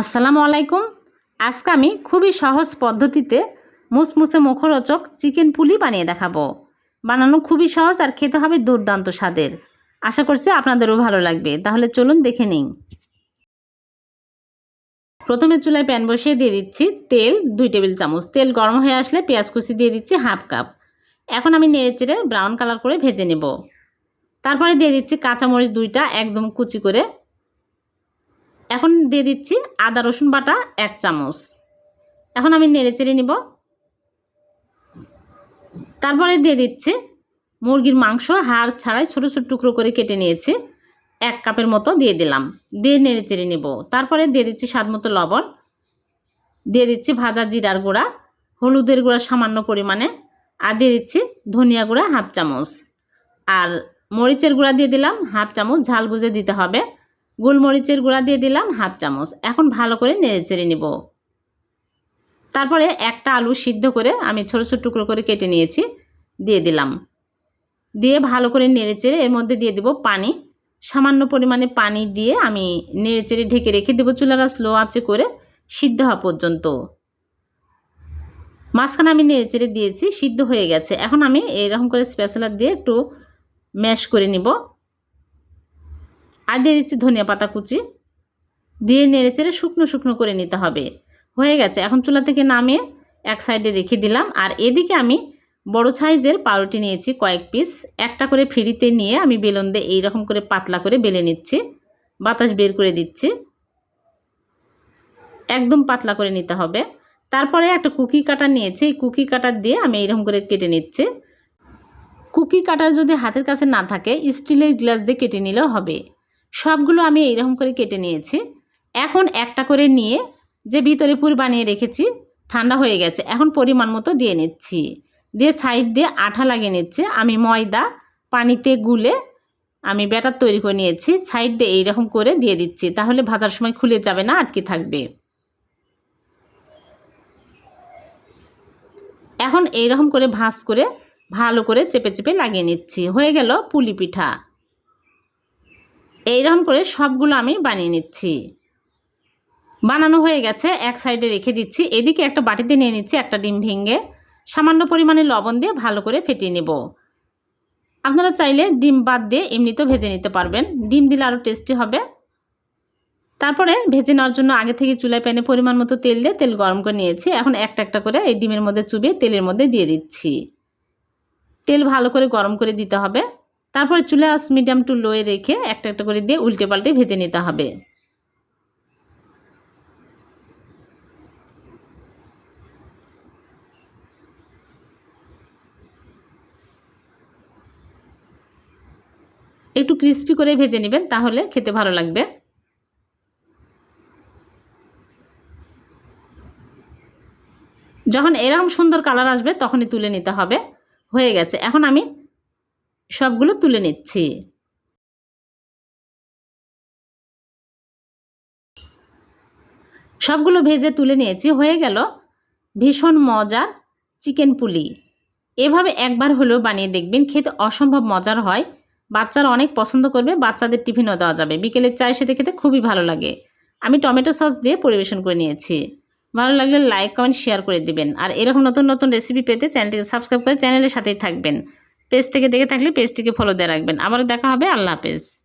আসসালামু আলাইকুম। আজকে আমি খুবই সহজ পদ্ধতিতে মুসমুসে মুখরোচক চিকেন পুলি বানিয়ে দেখাবো। বানানো খুবই সহজ আর খেতে হবে দুর্দান্ত স্বাদের। আশা করছি আপনাদেরও ভালো লাগবে। তাহলে চলুন দেখে নিন প্রথমে চুলায় প্যান বসিয়ে দিয়ে দিচ্ছি তেল দুই টেবিল চামচ। তেল গরম হয়ে আসলে পেঁয়াজ কুচি দিয়ে দিচ্ছি হাফ কাপ। এখন আমি নেড়ে চেড়ে ব্রাউন কালার করে ভেজে নেব। তারপরে দিয়ে দিচ্ছি কাঁচামরিচ দুইটা একদম কুচি করে এখন দিয়ে দিচ্ছি আদা, রসুন বাটা এক চামচ। এখন আমি নেড়ে চেড়ে নিব। তারপরে দিয়ে দিচ্ছি মুরগির মাংস, হাড় ছাড়াই ছোটো ছোটো টুকরো করে কেটে নিয়েছি। এক কাপের মতো দিয়ে দিলাম। দিয়ে নেড়ে চেড়ে নেব। তারপরে দিয়ে দিচ্ছি স্বাদ মতো লবণ। দিয়ে দিচ্ছি ভাজা জিরার গুঁড়া, হলুদের গুঁড়া সামান্য পরিমাণে। আর দিয়ে দিচ্ছি ধনিয়া গুঁড়া হাফ চামচ। আর মরিচের গুঁড়া দিয়ে দিলাম, হাফ চামচ ঝাল বুঝে দিতে হবে। গোলমরিচের গুঁড়া দিয়ে দিলাম হাফ চামচ। এখন ভালো করে নেড়ে চেড়ে নেব। তারপরে একটা আলু সিদ্ধ করে আমি ছোটো ছোটো টুকরো করে কেটে নিয়েছি, দিয়ে দিলাম। দিয়ে ভালো করে নেড়ে চেড়ে এর মধ্যে দিয়ে দেবো পানি। সামান্য পরিমাণে পানি দিয়ে আমি নেড়ে চেড়ে ঢেকে রেখে দেবো চুলারা স্লো আঁচে করে সিদ্ধ হওয়া পর্যন্ত। মাঝখানে আমি নেড়ে চেড়ে দিয়েছি, সিদ্ধ হয়ে গেছে। এখন আমি এরকম করে স্পেশালার দিয়ে একটু ম্যাশ করে নিব। আর দিয়ে দিচ্ছি ধনিয়া পাতা কুচি। দিয়ে নেড়ে চেড়ে শুকনো শুকনো করে নিতে হবে। হয়ে গেছে। এখন চুলা থেকে নামিয়ে এক সাইডে রেখে দিলাম। আর এদিকে আমি বড় সাইজের পাউরুটি নিয়েছি কয়েক পিস। একটা করে ফিরিতে নিয়ে আমি বেলুন দিয়ে এইরকম করে পাতলা করে বেলে নিচ্ছি। বাতাস বের করে দিচ্ছি। একদম পাতলা করে নিতে হবে। তারপরে একটা কুকি কাটার নিয়েছি। এই কুকি কাটার দিয়ে আমি এইরকম করে কেটে নিচ্ছি। কুকি কাটার যদি হাতের কাছে না থাকে, স্টিলের গ্লাস দিয়ে কেটে নিলেও হবে। সবগুলো আমি এইরকম করে কেটে নিয়েছি। এখন একটা করে নিয়ে যে ভিতরে পুর বানিয়ে রেখেছি, ঠান্ডা হয়ে গেছে, এখন পরিমাণ মতো দিয়ে নিচ্ছি। দিয়ে সাইড দিয়ে আঠা লাগিয়ে নিচ্ছে। আমি ময়দা, পানিতে গুলে আমি ব্যাটার তৈরি করে নিয়েছি। সাইড দিয়ে এইরকম করে দিয়ে দিচ্ছি। তাহলে ভাজার সময় খুলে যাবে না, আটকে থাকবে। এখন এইরকম করে ভাঁজ করে ভালো করে চেপে চেপে লাগিয়ে নিচ্ছি। হয়ে গেল পুলি পিঠা। এইরকম করে সবগুলো আমি বানিয়ে নিচ্ছি। বানানো হয়ে গেছে, এক সাইডে রেখে দিচ্ছি। এদিকে একটা বাটিতে নিয়ে নিচ্ছি একটা ডিম ভেঙে। সামান্য পরিমাণে লবণ দিয়ে ভালো করে ফেটিয়ে নেব। আপনারা চাইলে ডিম বাদ দিয়ে এমনিতেও ভেজে নিতে পারবেন। ডিম দিলে আরও টেস্টি হবে। তারপরে ভেজে নেওয়ার জন্য আগে থেকে চুলায় প্যানে পরিমাণ মতো তেল দিয়ে তেল গরম করে নিয়েছি। এখন একটা একটা করে এই ডিমের মধ্যে চুবিয়ে তেলের মধ্যে দিয়ে দিচ্ছি। তেল ভালো করে গরম করে দিতে হবে। তারপরে চুলে আস মিডিয়াম টু লোয়ে রেখে একটা একটা করে দিয়ে উল্টে পাল্টে ভেজে নিতে হবে। একটু ক্রিস্পি করে ভেজে নেবেন, তাহলে খেতে ভালো লাগবে। যখন এরকম সুন্দর কালার আসবে, তখনই তুলে নিতে হবে। হয়ে গেছে। এখন আমি সবগুলো তুলে নিচ্ছি। সবগুলো ভেজে তুলে নিয়েছি। হয়ে গেল ভীষণ মজার চিকেন পুলি। এভাবে একবার হলেও বানিয়ে দেখবেন, খেতে অসম্ভব মজার হয়। বাচ্চারা অনেক পছন্দ করবে, বাচ্চাদের টিফিনও দেওয়া যাবে। বিকেলের চায়ের সাথে খেতে খুবই ভালো লাগে। আমি টমেটো সস দিয়ে পরিবেশন করে নিয়েছি। ভালো লাগলে লাইক, কমেন্ট, শেয়ার করে দিবেন। আর এরকম নতুন নতুন রেসিপি পেতে চ্যানেলটিকে সাবস্ক্রাইব করে চ্যানেলের সাথেই থাকবেন। পেজ থেকে দেখে থাকলে পেজটিকে ফলো দিয়ে রাখবেন। আবারও দেখা হবে। আল্লাহ হাফেজ।